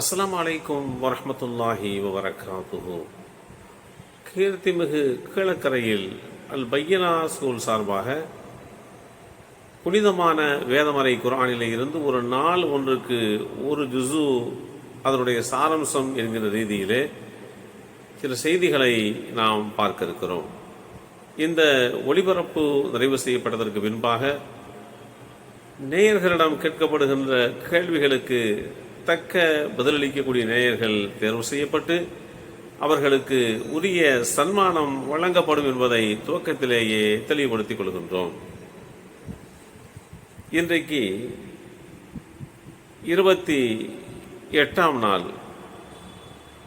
அஸ்லாம் அலைக்கும் வரமத்துல்லாஹி வபரகாத்துஹு. கீர்த்திமிகு கீழக்கரையில் அல் பையனா ஸ்கூல் சார்பாக புனிதமான வேதமறை குரானில் இருந்து ஒரு நாள் ஒன்றுக்கு ஒரு ஜுசு அதனுடைய சாரம்சம் என்கிற ரீதியிலே சில செய்திகளை நாம் பார்க்க இருக்கிறோம் இந்த ஒளிபரப்பு நிறைவு செய்யப்பட்டதற்கு பின்பாக நேயர்களிடம் கேட்கப்படுகின்ற கேள்விகளுக்கு தக்க பதிலளிக்கக்கூடிய நேயர்கள் தேர்வு செய்யப்பட்டு அவர்களுக்கு உரிய சன்மானம் வழங்கப்படும் என்பதை துவக்கத்திலேயே தெளிவுபடுத்திக் கொள்கின்றோம். இன்றைக்கு இருபத்தி எட்டாம் நாள்.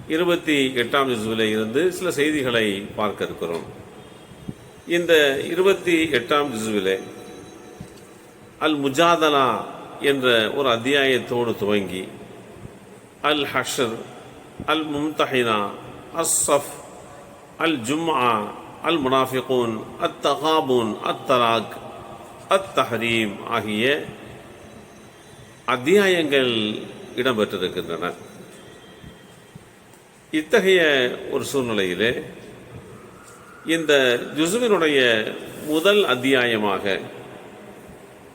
இருபத்தி எட்டாம் ஜிசுவிலே இருந்து சில செய்திகளை பார்க்க இருக்கிறோம். இந்த இருபத்தி எட்டாம் ஜிசுவிலே அல் முஜாதலா என்ற ஒரு அத்தியாயத்தோடு துவங்கி அல் ஹஷர் அல் மும்தஹினா அஸ்ஸஃப் அல் ஜும்ஆ அல் முனாஃபிகூன் அத் தகாபூன் அத் தலாக் அத் தஹரீம் ஆகிய அத்தியாயங்கள் இடம்பெற்றிருக்கின்றன. இத்தகைய ஒரு சூழ்நிலையிலே இந்த ஜுசுவினுடைய முதல் அத்தியாயமாக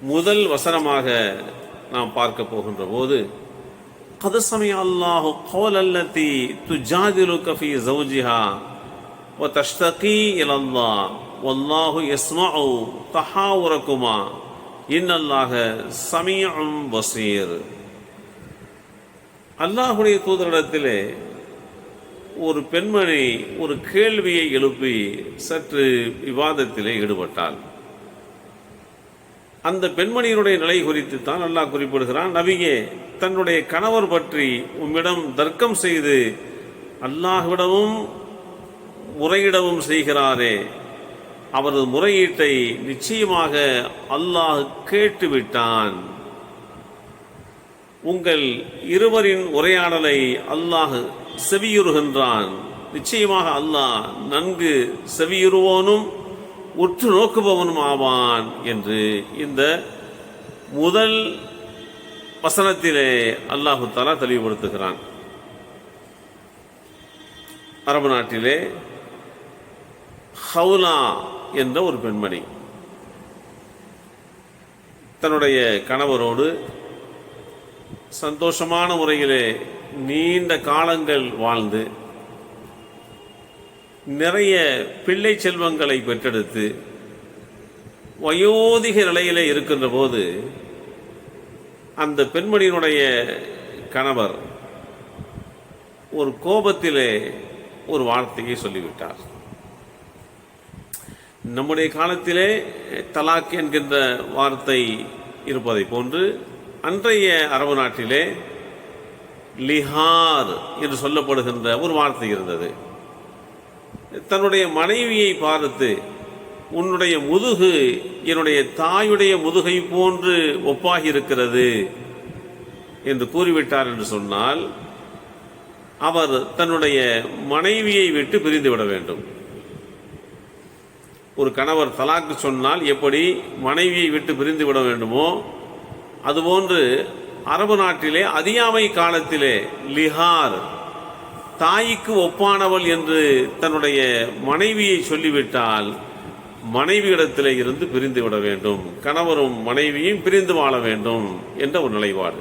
முதல் வசனமாக நாம் பார்க்க போகின்ற போது قد سمع الله قول التي تجادلك في زوجها وتشتكي إلى الله والله يسمع تحاوركما إن الله سميع بصير அல்லாஹுடைய தூதரிடத்திலே ஒரு பெண்மணி ஒரு கேள்வியை எழுப்பி சற்று விவாதத்திலே ஈடுபட்டாள் அந்த பெண்மணியினுடைய நிலை குறித்து தான் அல்லாஹ் குறிப்பிடுகிறான். நபியே தன்னுடைய கணவர் பற்றி உம்மிடம் தர்க்கம் செய்து அல்லாஹ்விடமும் முறையிடவும் செய்கிறாரே அவரது முறையீட்டை நிச்சயமாக அல்லாஹ் கேட்டுவிட்டான். உங்கள் இருவரின் உரையாடலை அல்லாஹ் செவியுறுகின்றான். நிச்சயமாக அல்லாஹ் நன்கு செவியுறுவோனும் உற்று நோக்குபவனும் ஆவான் என்று இந்த முதல் வசனத்திலே அல்லாஹு தாலா தெளிவுபடுத்துகிறான். அரபு நாட்டிலே ஹவுலா என்ற ஒரு பெண்மணி. தன்னுடைய கணவரோடு சந்தோஷமான முறையிலே நீண்ட காலங்கள் வாழ்ந்து நிறைய பிள்ளை செல்வங்களை பெற்றெடுத்து வயோதிக நிலையிலே இருக்கின்ற போது அந்த பெண்மணியினுடைய கணவர் ஒரு கோபத்திலே ஒரு வார்த்தையை சொல்லிவிட்டார். நம்முடைய காலத்திலே தலாக் என்கின்ற வார்த்தை இருப்பதை போன்று அன்றைய அரபு நாட்டிலே லிஹார் என்று சொல்லப்படுகின்ற ஒரு வார்த்தை இருந்தது. தன்னுடைய மனைவியை பார்த்து உன்னுடைய முதுகு என்னுடைய தாயுடைய முதுகை போன்று ஒப்பாகி இருக்கிறது என்று கூறிவிட்டார் என்று சொன்னால் அவர் தன்னுடைய மனைவியை விட்டு பிரிந்து விட வேண்டும். ஒரு கணவர் தலாக்கு சொன்னால் எப்படி மனைவியை விட்டு பிரிந்து விட வேண்டுமோ அதுபோன்று அரபு நாட்டிலே அதியாமை காலத்திலே லிஹார் தாய்க்கு ஒப்பானவள் என்று தன்னுடைய மனைவியை சொல்லிவிட்டால் மனைவியிடத்திலே இருந்து பிரிந்து விட வேண்டும். கணவரும் மனைவியும் பிரிந்து வாழ வேண்டும் என்ற ஒரு நிலைப்பாடு.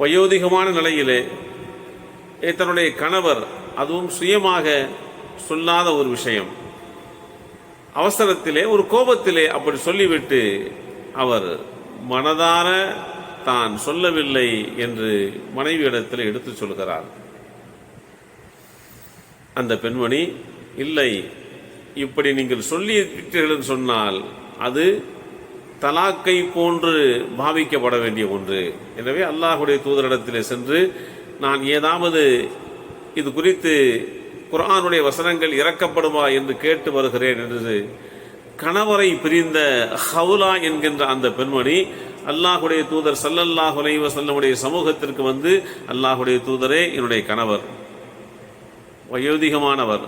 வயோதிகமான நிலையிலே தன்னுடைய கணவர் அதுவும் சுயமாக சொல்லாத ஒரு விஷயம். அவசரத்திலே ஒரு கோபத்திலே அப்படி சொல்லிவிட்டு அவர் மனதார தான் சொல்லவில்லை என்று மனைவியிடத்தில் எடுத்து சொல்கிறார் அந்த பெண்மணி இல்லை இப்படி நீங்கள் சொல்லியிருக்கிறீர்கள் சொன்னால் அது தலாக்கை போன்று பாவிக்கப்பட வேண்டிய ஒன்று. எனவே அல்லாஹுடைய தூதரிடத்திலே சென்று நான் ஏதாவது இது குறித்து குரானுடைய வசனங்கள் இறக்கப்படுமா என்று கேட்டு வருகிறேன் என்று கணவரை பிரிந்த ஹவுலா என்கின்ற அந்த பெண்மணி அல்லாஹுடைய தூதர் சல்லல்லாஹ் அலைவசல்லமுடைய சமூகத்திற்கு வந்து அல்லாஹுடைய தூதரே என்னுடைய கணவர். வயோதிகமானவர்.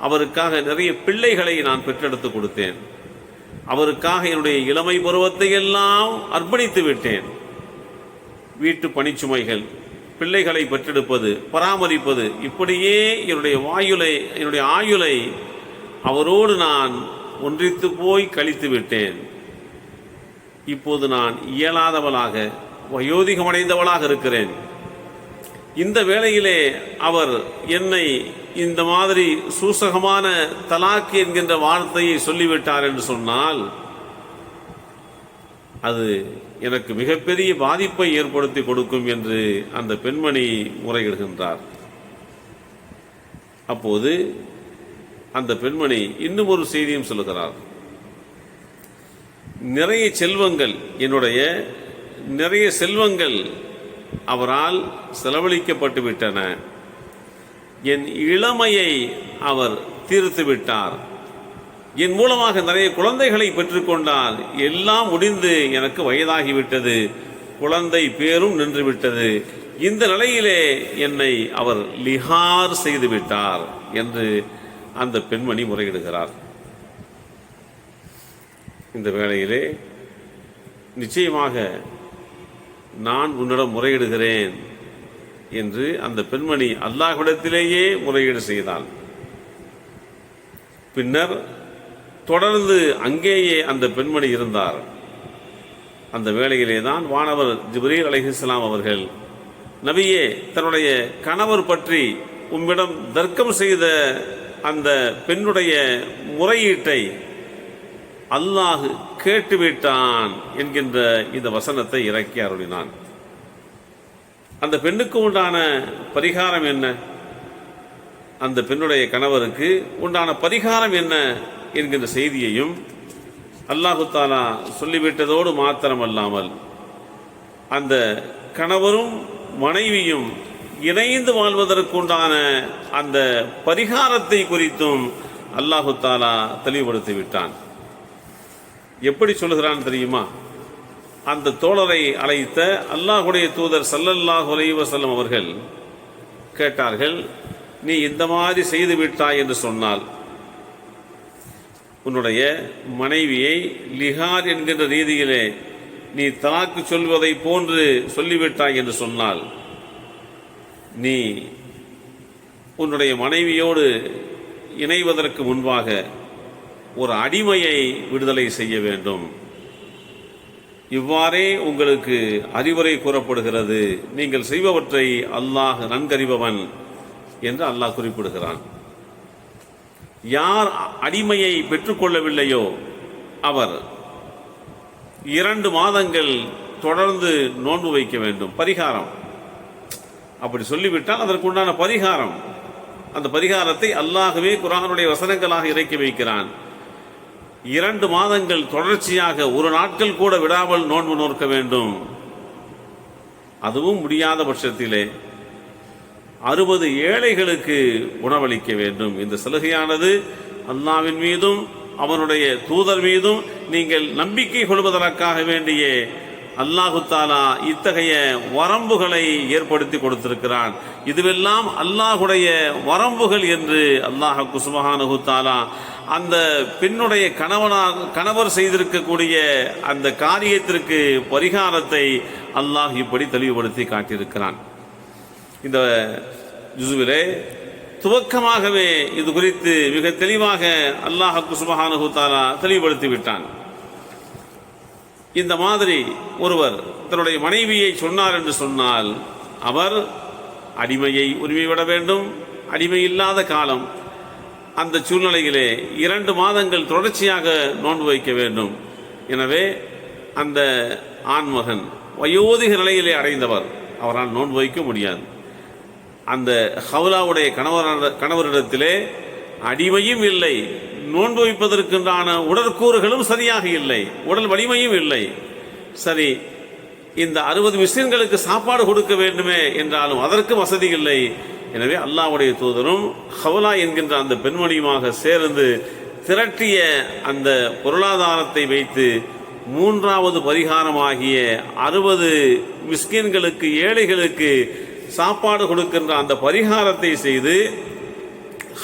அவருக்காக நிறைய பிள்ளைகளை நான் பெற்றெடுத்து கொடுத்தேன். அவருக்காக என்னுடைய இளமை பருவத்தை எல்லாம் அர்ப்பணித்து விட்டேன். வீட்டு பணிச்சுமைகள் பிள்ளைகளை பெற்றெடுப்பது பராமரிப்பது இப்படியே என்னுடைய வாயுலை என்னுடைய ஆயுளை அவரோடு நான் ஒன்றித்து போய் கழித்து விட்டேன். இப்போது நான் இயலாதவளாக வயோதிகமடைந்தவளாக இருக்கிறேன். இந்த வேளையிலே அவர் என்னை இந்த மாதிரி சூசகமான தலாக் என்கின்ற வார்த்தையை சொல்லிவிட்டார் என்று சொன்னால் அது எனக்கு மிகப்பெரிய பாதிப்பை ஏற்படுத்தி கொடுக்கும் என்று அந்த பெண்மணி முறையிடுகின்றார். அப்போது அந்த பெண்மணி இன்னும் ஒரு செய்தியும் சொல்லுகிறார். நிறைய செல்வங்கள் என்னுடைய நிறைய செல்வங்கள் அவரால் செலவழிக்கப்பட்டு விட்டன. என் இளமையை அவர் தீர்த்து விட்டார். என் மூலமாக நிறைய குழந்தைகளை பெற்றுக்கொண்டால் எல்லாம் முடிந்து எனக்கு வயதாகிவிட்டது. குழந்தை பேரும் நின்றுவிட்டது. இந்த நிலையிலே என்னை அவர் லிஹார் செய்துவிட்டார் என்று அந்த பெண்மணி முறையிடுகிறார். இந்த வேளையிலே நிச்சயமாக நான் உன்னிடம் முறையிடுகிறேன் என்று அந்த பெண்மணி அல்லாஹ்விடத்திலேயே முறையீடு செய்தாள். பின்னர் தொடர்ந்து அங்கேயே அந்த பெண்மணி இருந்தார். அந்த வேளையிலே தான் வானவர் ஜிப்ரீல் அலிஹிஸ்லாம் அவர்கள் நபியே தன்னுடைய கணவர் பற்றி உம்மிடம் தர்க்கம் செய்த அந்த பெண்ணுடைய முறையீட்டை அல்லாஹு கேட்டுவிட்டான் என்கின்ற இந்த வசனத்தை இறக்கி அருளினான். அந்த பெண்ணுக்கு உண்டான பரிகாரம் என்ன? அந்த பெண்ணுடைய கணவருக்கு உண்டான பரிகாரம் என்ன என்கின்ற செய்தியையும் அல்லாஹு தாலா சொல்லிவிட்டதோடு மாத்திரமல்லாமல் அந்த கணவரும் மனைவியும் இணைந்து வாழ்வதற்குண்டான அந்த பரிகாரத்தை குறித்தும் அல்லாஹு தாலா தெளிவுபடுத்தி விட்டான் எப்படி சொல்லுகிறான்னு தெரியுமா? அந்த தோழரை அழைத்த அல்லாஹுடைய தூதர் சல்லல்லாஹ் அலைஹி அவர்கள் கேட்டார்கள் நீ இந்த மாதிரி செய்து விட்டாய் என்று சொன்னால் உன்னுடைய மனைவியை லிஹார் என்கின்ற ரீதியிலே நீ தலாக்கு சொல்வதை போன்று சொல்லிவிட்டாய் என்று சொன்னால் நீ உன்னுடைய மனைவியோடு இணைவதற்கு முன்பாக ஒரு அடிமையை விடுதலை செய்ய வேண்டும். இவ்வாறே உங்களுக்கு அறிவுரை கூறப்படுகிறது. நீங்கள் செய்பவற்றை அல்லாஹ் நன்கறிபவன் என்று அல்லாஹ் குறிப்பிடுகிறான். யார் அடிமையை பெற்றுக்கொள்ளவில்லையோ அவர் இரண்டு மாதங்கள் தொடர்ந்து நோன்பு வைக்க வேண்டும். பரிகாரம். அப்படி சொல்லிவிட்டால் அதற்குண்டான பரிகாரம். அந்த பரிகாரத்தை அல்லாகவே குரானுடைய வசனங்களாக இறக்கி வைக்கிறான். இரண்டு மாதங்கள் தொடர்ச்சியாக ஒரு நாட்கள் கூட விடாமல் நோன்பு நோக்க வேண்டும். அதுவும் முடியாத பட்சத்திலே அறுபது ஏழைகளுக்கு உணவளிக்க வேண்டும். இந்த சலுகையானது அல்லாவின் மீதும் அவனுடைய தூதர் மீதும் நீங்கள் நம்பிக்கை கொள்வதற்காக வேண்டிய அல்லாஹு தாலா இத்தகைய வரம்புகளை ஏற்படுத்தி கொடுத்திருக்கிறான். இதுவெல்லாம் அல்லாஹுடைய வரம்புகள் என்று அல்லாஹ் குசுமஹானு தாலா அந்த பெண்ணுடைய கணவனாக கணவர் செய்திருக்கக்கூடிய அந்த காரியத்திற்கு பரிகாரத்தை அல்லாஹ் இப்படி தெளிவுபடுத்தி காட்டியிருக்கிறான். இந்த ஜுசுவிலே துவக்கமாகவே இது குறித்து மிக தெளிவாக அல்லாஹ் சுபஹானஹு தாலா தெளிவுபடுத்தி விட்டான். இந்த மாதிரி ஒருவர் தன்னுடைய மனைவியை சொன்னார் என்று சொன்னால் அவர் அடிமையை உரிமை விட வேண்டும். அடிமை இல்லாத காலம். அந்த சூழ்நிலையிலே இரண்டு மாதங்கள் தொடர்ச்சியாக நோன்பு வைக்க வேண்டும். எனவே அந்த ஆண்மகன் வயோதிக நிலையிலே அடைந்தவர். அவரால் நோன்பு வைக்க முடியாது. அந்த ஹவுலாவுடைய கணவரான கணவரிடத்திலே அடிமையும் இல்லை. நோன்பு வைப்பதற்குண்டான உடற்கூறுகளும் சரியாக இல்லை. உடல் வலிமையும் இல்லை. சரி இந்த அறுபது மிஷின்களுக்கு சாப்பாடு கொடுக்க வேண்டுமே என்றாலும் அதற்கும் வசதி இல்லை. எனவே அல்லாவுடைய தூதரும் ஹவுலா என்கின்ற அந்த பெண்மணியுமாக சேர்ந்து திரட்டிய அந்த பொருளாதாரத்தை வைத்து மூன்றாவது பரிகாரமாகிய அறுபது மிஸ்கின்களுக்கு ஏழைகளுக்கு சாப்பாடு கொடுக்கின்ற அந்த பரிகாரத்தை செய்து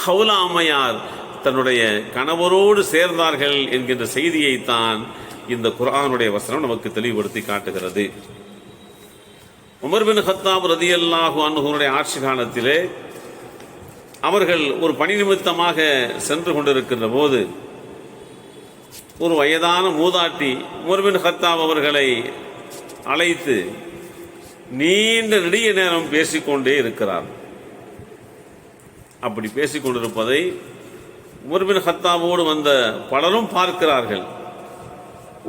ஹவுலா அம்மையார் தன்னுடைய கணவரோடு சேர்ந்தார்கள் என்கின்ற செய்தியைத்தான் இந்த குரானுடைய வசனம் நமக்கு தெளிவுபடுத்தி காட்டுகிறது. உமர் பின் ஹத்தாப் ரதியல்லாஹு அன்ஹுனுடைய ஆட்சி காலத்திலே அவர்கள் ஒரு பணி நிமித்தமாக சென்று கொண்டிருக்கின்ற போது ஒரு வயதான மூதாட்டி உமர் பின் ஹத்தாப் அவர்களை அழைத்து நீண்ட நெடிய நேரம் பேசிக்கொண்டே இருக்கிறார். அப்படி பேசிக் கொண்டிருப்பதை உமர் பின் ஹத்தாவோடு வந்த பலரும் பார்க்கிறார்கள்.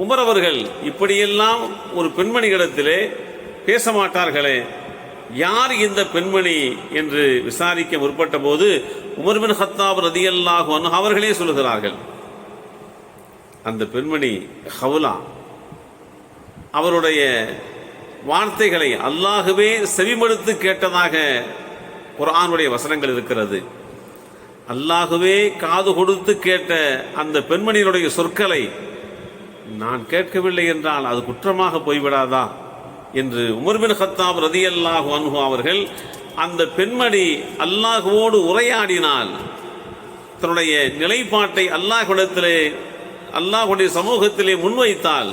உமர் அவர்கள் இப்படியெல்லாம் ஒரு பெண்மணி இடத்திலே பேச மாட்டார்களே யார் இந்த பெண்மணி என்று விசாரிக்க முற்பட்ட போது உமர்பின் ஹத்தாப் ரதியல்லாஹு அவர்களே சொல்லுகிறார்கள் அந்த பெண்மணி ஹவுலா அவருடைய வார்த்தைகளை அல்லாகவே செவிமடுத்து கேட்டதாக குரானுடைய வசனங்கள் இருக்கிறது. அல்லாகவே காது கொடுத்து கேட்ட அந்த பெண்மணியினுடைய சொற்களை நான் கேட்கவில்லை என்றால் அது குற்றமாக போய்விடாதா? என்று உமர்பின் ஹத்தாப் ரதி அல்லாஹ் அன்ஹு அவர்கள் அந்த பெண்மணி அல்லாஹுவோடு உரையாடினால் தன்னுடைய நிலைப்பாட்டை அல்லாஹுடத்திலே அல்லாஹுடைய சமூகத்திலே முன்வைத்தால்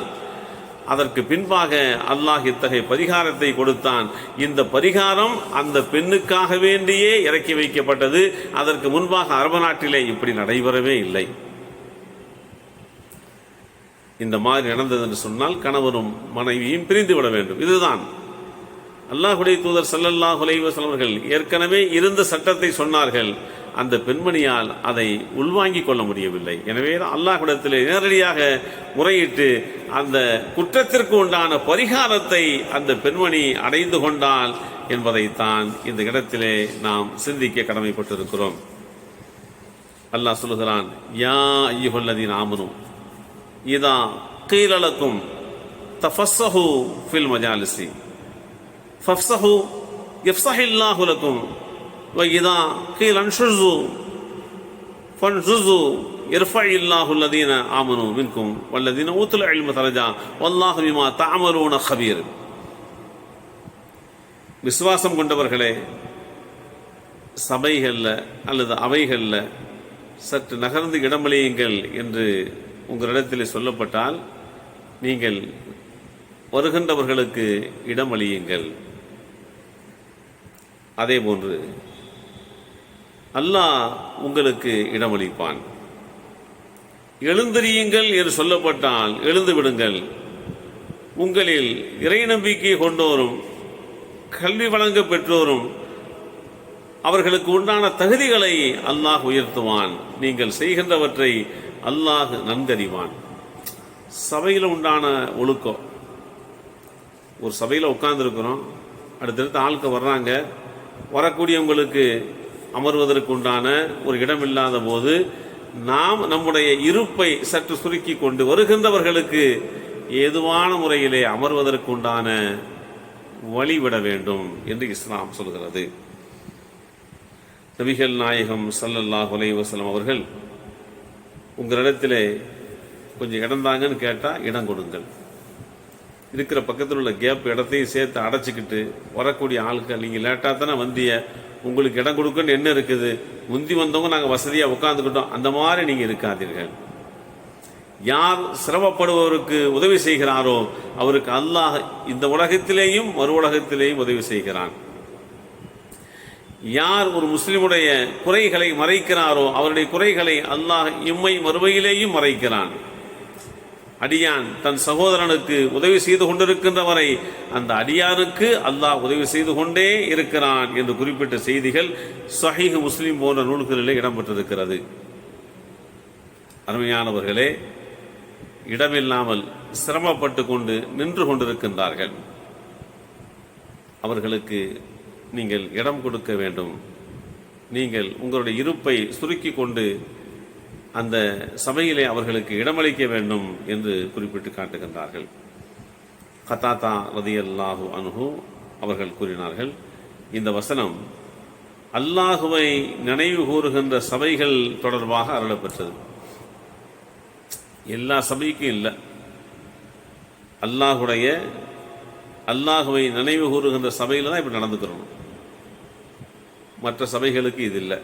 அதற்கு பின்பாக அல்லாஹ் இத்தகைய பரிகாரத்தை கொடுத்தான். இந்த பரிகாரம் அந்த பெண்ணுக்காக வேண்டியே இறக்கி வைக்கப்பட்டது. அதற்கு முன்பாக அரபு நாட்டிலே இப்படி நடைபெறவே இல்லை. இந்த மாதிரி நடந்தது என்று சொன்னால் கணவரும் மனைவியும் பிரிந்து விட வேண்டும். இதுதான். அல்லாஹுடைய தூதர் சல்லல்லா அலைஹி அவர்கள் ஏற்கனவே இருந்த சட்டத்தை சொன்னார்கள். அந்த பெண்மணியால் அதை உள்வாங்கிக் கொள்ள முடியவில்லை. எனவே அல்லாஹ்விடத்திலே நேரடியாக முறையிட்டு அந்த குற்றத்திற்கு உண்டான பரிகாரத்தை அந்த பெண்மணி அடைந்து கொண்டால் என்பதைத்தான் இந்த இடத்திலே நாம் சிந்திக்க கடமைப்பட்டிருக்கிறோம். அல்லாஹ் சொல்லுகிறான் யா ஐயுஹல்லதீன் ஆமனும் இதா கீழலக்கும் தஃபஸ்ஸஹு ஃபில் மஜாலிசி. ஃபஃப்ஸஹு எஃப்ஸஹில்லாஹு லக்கும். வ இதா கீல் அன்ஷுஸு ஃபன்ஷுஸு இர்ஃபா இல்லாஹு லதீன ஆமனு மின்கும். வல்லதீன ஊத்துல அழிம தரஜா. வல்லாஹு விமா தாமலூன ஹபீர் விசுவாசம் கொண்டவர்களே சபைகளில் அல்லது அவைகளில் சற்று நகர்ந்து இடமளியுங்கள் என்று உங்களிடத்தில் சொல்லப்பட்டால் நீங்கள் வருகின்றவர்களுக்கு இடமளியுங்கள். அதே போன்று அல்லாஹ் உங்களுக்கு இடமளிப்பான். எழுந்திரியுங்கள் என்று சொல்லப்பட்டால் எழுந்து விடுங்கள் உங்களில் இறை நம்பிக்கை கொண்டோரும் கல்வி வழங்க பெற்றோரும் அவர்களுக்கு உண்டான தகுதிகளை அல்லாஹ் உயர்த்துவான். நீங்கள் செய்கின்றவற்றை அல்லாஹ் நன்கறிவான். சபையில் உண்டான ஒழுக்கம். ஒரு சபையில் உட்கார்ந்துருக்கிறோம். அடுத்தடுத்து ஆட்கள் வர்றாங்க. வரக்கூடியவங்களுக்கு அமர்வதற்கு உண்டான ஒரு இடம் இல்லாத போது நாம் நம்முடைய இருப்பை சற்று சுருக்கி கொண்டு வருகின்றவர்களுக்கு ஏதுவான முறையிலே அமர்வதற்கு உண்டான வழிவிட வேண்டும் என்று இஸ்லாம் சொல்கிறது. நபிகள் நாயகம் சல்லல்லாஹ் வசலம் அவர்கள் உங்களிடத்திலே கொஞ்சம் இடம் தாங்கன்னு கேட்டால் இடம் கொடுங்கள். இருக்கிற பக்கத்தில் உள்ள கேப் இடத்தையும் சேர்த்து அடைச்சிக்கிட்டு வரக்கூடிய ஆட்கள் நீங்கள் லேட்டாக தானே வந்திய உங்களுக்கு இடம் கொடுக்கன்னு என்ன இருக்குது? முந்தி வந்தவங்க நாங்கள் வசதியாக உட்காந்துக்கிட்டோம் அந்த மாதிரி நீங்கள் இருக்காதீர்கள். யார் சிரமப்படுபவருக்கு உதவி செய்கிறாரோ அவருக்கு அல்லாஹ் இந்த உலகத்திலேயும் மறு உலகத்திலேயும் உதவி செய்கிறான். யார் ஒரு முஸ்லிமுடைய குறைகளை மறைக்கிறாரோ அவருடைய குறைகளை அல்லாஹ் இம்மை மறுமையிலேயும் மறைக்கிறான். அடியான் தன் சகோதரனுக்கு உதவி செய்து கொண்டிருக்கின்ற வரை அந்த அடியானுக்கு அல்லாஹ் உதவி செய்து கொண்டே இருக்கிறான் என்று குறிப்பிட்ட செய்திகள் சஹீஹ் முஸ்லீம் போன்ற நூல்களிலே இடம்பெற்றிருக்கிறது. அருமையானவர்களே இடமில்லாமல் சிரமப்பட்டு கொண்டு நின்று கொண்டிருக்கின்றார்கள். அவர்களுக்கு நீங்கள் இடம் கொடுக்க வேண்டும். நீங்கள் உங்களுடைய இருப்பை சுருக்கி கொண்டு அந்த சபையிலே அவர்களுக்கு இடமளிக்க வேண்டும் என்று குறிப்பிட்டு காட்டுகின்றார்கள். கத்தாத்தா ரதியல்லாஹு அனுகு அவர்கள் கூறினார்கள் இந்த வசனம் அல்லாஹுவை நினைவு கூறுகின்ற சபைகள் தொடர்பாக அருளப்பெற்றது. எல்லா சபைக்கும் இல்லை. அல்லாஹுடைய அல்லாஹுவை நினைவு கூறுகின்ற சபையில் தான் இப்படி நடந்துக்கிறோம். மற்ற சபைகளுக்கு இது இல்லை.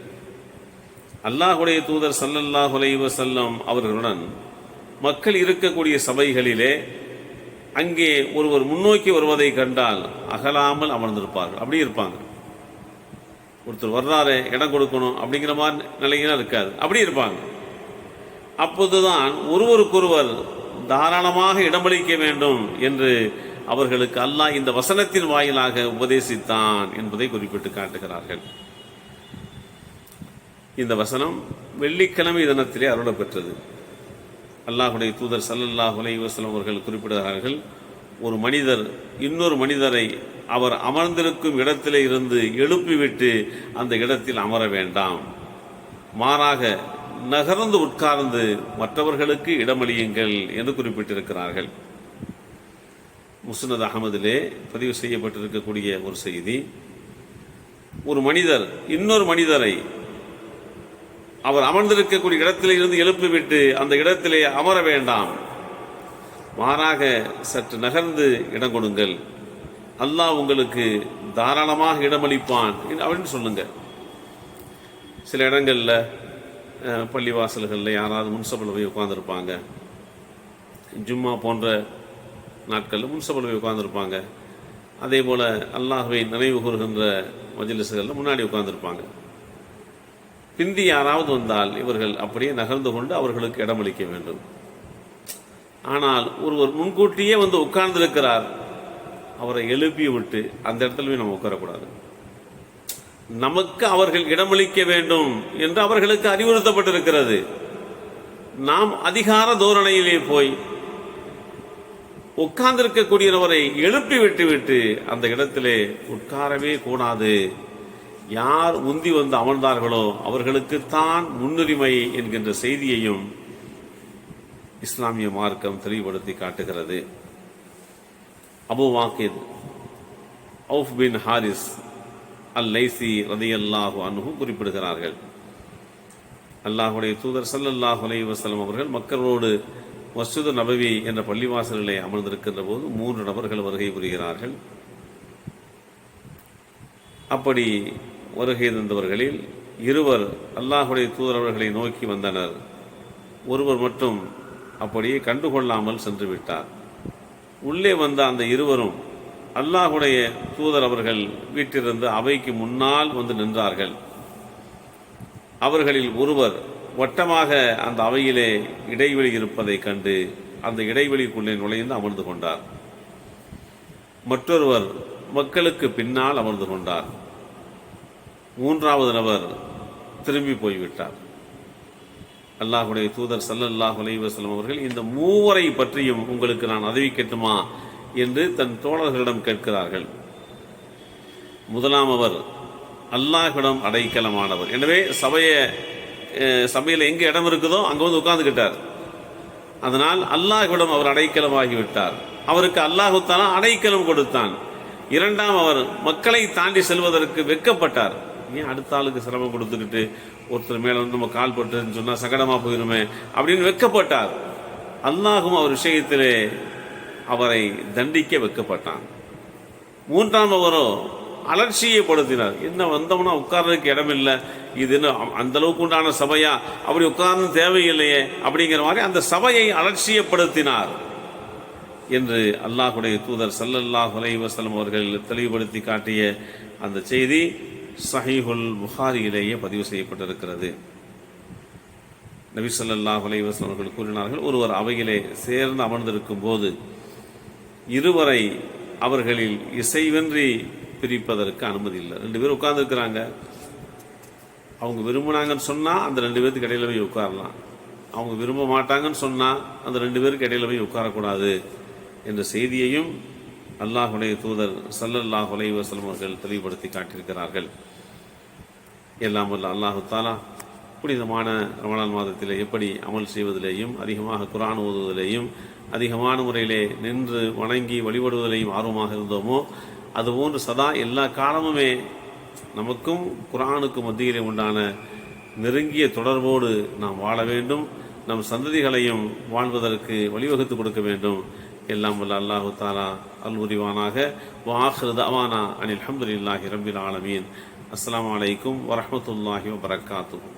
அல்லாஹுடைய தூதர் சல்லல்லாஹு செல்லம் அவர்களுடன் மக்கள் இருக்கக்கூடிய சபைகளிலே அங்கே ஒருவர் முன்னோக்கி வருவதை கண்டால் அகலாமல் அமர்ந்திருப்பார்கள். அப்படி இருப்பாங்க. ஒருத்தர் வர்றாரு இடம் கொடுக்கணும் அப்படிங்கிற மாதிரி நிலையெல்லாம் இருக்காது. அப்படி இருப்பாங்க. அப்போதுதான் ஒருவருக்கொருவர் தாராளமாக இடமளிக்க வேண்டும் என்று அவர்களுக்கு அல்லாஹ் இந்த வசனத்தின் வாயிலாக உபதேசித்தான் என்பதை குறிப்பிட்டு காட்டுகிறார்கள். இந்த வசனம் வெள்ளிக்கிழமை தினத்திலே அருளப்பெற்றது. அல்லாஹுடைய தூதர் சல்லல்லாஹ் அலைஹி அவர்கள் குறிப்பிடுகிறார்கள் ஒரு மனிதர் இன்னொரு மனிதரை அவர் அமர்ந்திருக்கும் இடத்திலே இருந்து எழுப்பிவிட்டு அந்த இடத்தில் அமர வேண்டாம். மாறாக நகர்ந்து உட்கார்ந்து மற்றவர்களுக்கு இடமளியுங்கள் என்று குறிப்பிட்டிருக்கிறார்கள். முஸ்னத் அகமதிலே பதிவு செய்யப்பட்டிருக்கக்கூடிய ஒரு செய்தி ஒரு மனிதர் இன்னொரு மனிதரை அவர் அமர்ந்திருக்கக்கூடிய இடத்திலே இருந்து எழுப்பிவிட்டு அந்த இடத்திலே அமர வேண்டாம். மாறாக சற்று நகர்ந்து இடம் கொடுங்கள். அல்லாஹ் உங்களுக்கு தாராளமாக இடமளிப்பான் அப்படின்னு சொல்லுங்க சில இடங்களில் பள்ளிவாசல்களில் யாராவது முன்சபையில் போய் உட்காந்துருப்பாங்க ஜும்மா போன்ற நாட்களில் முன்சபையில் போய் உட்காந்துருப்பாங்க அதே போல் அல்லாஹுவை நினைவு கூறுகின்ற மஜிலிசுகளில் முன்னாடி உட்காந்துருப்பாங்க பிந்தி யாராவது வந்தால் இவர்கள் அப்படியே நகர்ந்து கொண்டு அவர்களுக்கு இடமளிக்க வேண்டும். ஆனால் ஒருவர் முன்கூட்டியே வந்து உட்கார்ந்திருக்கிறார். அவரை எழுப்பி விட்டு அந்த இடத்துல போய் நம்ம உட்காரக்கூடாது. நமக்கு அவர்கள் இடமளிக்க வேண்டும் என்று அவர்களுக்கு அறிவுறுத்தப்பட்டிருக்கிறது. நாம் அதிகார தோரணையிலே போய் உட்கார்ந்திருக்கக்கூடியவரை எழுப்பி விட்டு விட்டு அந்த இடத்திலே உட்காரவே கூடாது. யார் உந்தி வந்து அமர்ந்தார்களோ அவர்களுக்குத்தான் முன்னுரிமை என்கின்ற செய்தியையும் இஸ்லாமிய மார்க்கம் தெளிவுபடுத்தி காட்டுகிறது. Abu Waqid Auf bin Harith al Laithi ரதையல்லாஹு அன்ஹு குறிப்பிடுகிறார்கள். அல்லாஹுடைய தூதர் ஸல்லல்லாஹு அலைஹி வஸல்லம் அவர்கள் மக்களோடு மசூது நபவி என்ற பள்ளிவாசலிலே அமர்ந்திருக்கின்ற போது மூன்று நபர்கள் வருகை புரிகிறார்கள். அப்படி வருகை தந்தவர்களில் இருவர் அல்லாஹுடைய தூதர் அவர்களை நோக்கி வந்தனர். ஒருவர் மட்டும் அப்படியே கண்டுகொள்ளாமல் சென்று விட்டார். உள்ளே வந்த அந்த இருவரும் அல்லாஹுடைய தூதர் அவர்கள் வீட்டிலிருந்து அவைக்கு முன்னால் வந்து நின்றார்கள். அவர்களில் ஒருவர் வட்டமாக அந்த அவையிலே இடைவெளி இருப்பதைக் கண்டு அந்த இடைவெளிக்குள்ளே நுழைந்து அமர்ந்து கொண்டார். மற்றொருவர் மக்களுக்கு பின்னால் அமர்ந்து கொண்டார். மூன்றாவது நபர் திரும்பி போய்விட்டார். அல்லாஹுடைய தூதர் சல்லல்லாஹ் அலைவாஸ்லம் அவர்கள் இந்த மூவரை பற்றியும் உங்களுக்கு நான் அறிவிக்கட்டுமா என்று தன் தோழர்களிடம் கேட்கிறார்கள். முதலாம் அவர் அல்லாஹிடம் அடைக்கலமானவர். எனவே சபையை சபையில் எங்கே இடம் இருக்குதோ அங்கே வந்து உட்கார்ந்துக்கிட்டார் அதனால் அல்லாஹ்விடம் அவர் அடைக்கலமாகி விட்டார். அவருக்கு அல்லாஹுத்தாலா அடைக்கலம் கொடுத்தான். இரண்டாம் அவர் மக்களை தாண்டி செல்வதற்கு வெட்கப்பட்டார். ஏன் அடுத்த ஆளுக்கு சிரமம் கொடுத்துக்கிட்டு ஒருத்தர் மேலே வந்து நம்ம கால் பட்டுன்னு சொன்னால் சகடமாக போயிருமே அப்படின்னு வெக்கப்பட்டார். அல்லாஹும் அவர் விஷயத்திலே அவரை தண்டிக்க வைக்கப்பட்டான். மூன்றாம் அவரோ அலட்சியப்படுத்தினார் என்ன வந்தோம்னா உட்கார்றதுக்கு இடமில்லை. இது என்ன அந்த அளவுக்கு உண்டான சபையா? அப்படி உட்கார்ந்து தேவையில்லையே அப்படிங்கிற மாதிரி அந்த சபையை அலட்சியப்படுத்தினார் என்று அல்லாஹுடைய தூதர் சல்லல்லாஹ் அலைஹி வசலம் அவர்கள் தெளிவுபடுத்தி காட்டிய அந்த செய்தி. சஹீஹுல் புகாரியிலேயே பதிவு செய்யப்பட்டிருக்கிறது. நபி ஸல்லல்லாஹு அலைஹி அவர்கள் கூறினார்கள் ஒருவர் அவையிலே சேர்ந்து அமர்ந்திருக்கும் போது இருவரை அவர்களில் இசைவென்றி பிரிப்பதற்கு அனுமதி இல்லை. ரெண்டு பேரும் உட்கார்ந்துருக்கிறாங்க. அவங்க விரும்பினாங்கன்னு சொன்னால் அந்த ரெண்டு பேருக்கு இடையில போய் உட்காரலாம். அவங்க விரும்ப மாட்டாங்கன்னு சொன்னால் அந்த ரெண்டு பேருக்கு இடையில போய் உட்காரக்கூடாது என்ற செய்தியையும் அல்லாஹுடைய தூதர் சல்லல்லாஹ் உலைவசலம் அவர்கள் தெளிவுபடுத்தி காட்டியிருக்கிறார்கள். எல்லாம் வல்ல அல்லாஹு தாலா புனிதமான ரமணான் மாதத்தில் எப்படி அமல் செய்வதிலேயும் அதிகமாக குரான் ஓதுவதிலேயும் அதிகமான முறையிலே நின்று வணங்கி வழிபடுவதிலேயும் ஆர்வமாக இருந்தோமோ அதுபோன்று சதா எல்லா காலமுமே நமக்கும் குரானுக்கும் மத்தியிலே உண்டான நெருங்கிய தொடர்போடு நாம் வாழ வேண்டும். நம் சந்ததிகளையும் வாழ்வதற்கு வழிவகுத்து கொடுக்க வேண்டும். எல்லாம் வல்ல அல்லாஹு தாலா அல் உரிவானாக வாஹிரு தவானா அனில் அஹமதுல்லாஹி ரபில் ஆலமீன் அஸ்ஸலாமு அலைக்கும் வரஹ்மத்துல்லாஹி வபரகாத்துஹு